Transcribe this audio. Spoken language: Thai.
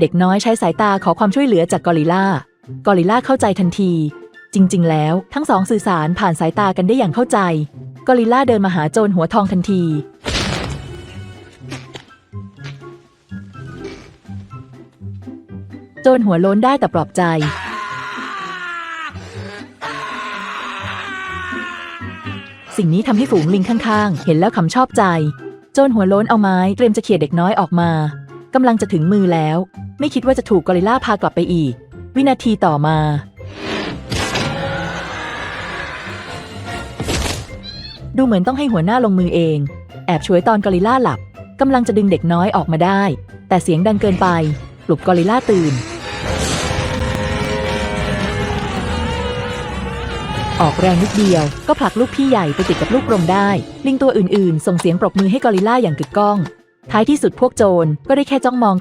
เด็กน้อยใช้สายตาขอความช่วยเหลือจากกอริลลากอริลลาเข้าใจทันที จริง ๆ แล้วทั้งสองสื่อสารผ่านสายตากันได้อย่างเข้าใจ กอริลลาเดินมาหาโจรหัวทองทันที โจรหัวโล้นได้แต่ปลอบใจ สิ่งนี้ทำให้ฝูงลิงข้างๆ เห็นแล้วขำชอบใจ โจรหัวโล้นเอาไม้เตรียมจะเขี่ยเด็กน้อยออกมา กำลังจะถึงมือแล้ว ไม่คิดว่าจะถูกกอริลลาพากลับไปอีก วินาทีต่อมา ดูเหมือนต้องให้หัวหน้าลงมือเอง แอบช่วยตอนกอริลลาหลับกำลังจะดึงเด็กน้อยออกมาได้ แต่เสียงดังเกินไปปลุกกอริลลาตื่น ออกแรงนิดเดียว ก็ผลักลูกพี่ใหญ่ไปติดกับลูกกรงได้ ลิงตัวอื่นๆ ส่งเสียงปรบมือให้กอริลลาอย่างกึกก้อง ท้ายที่สุดพวกโจรก็ได้แค่จ้องมอง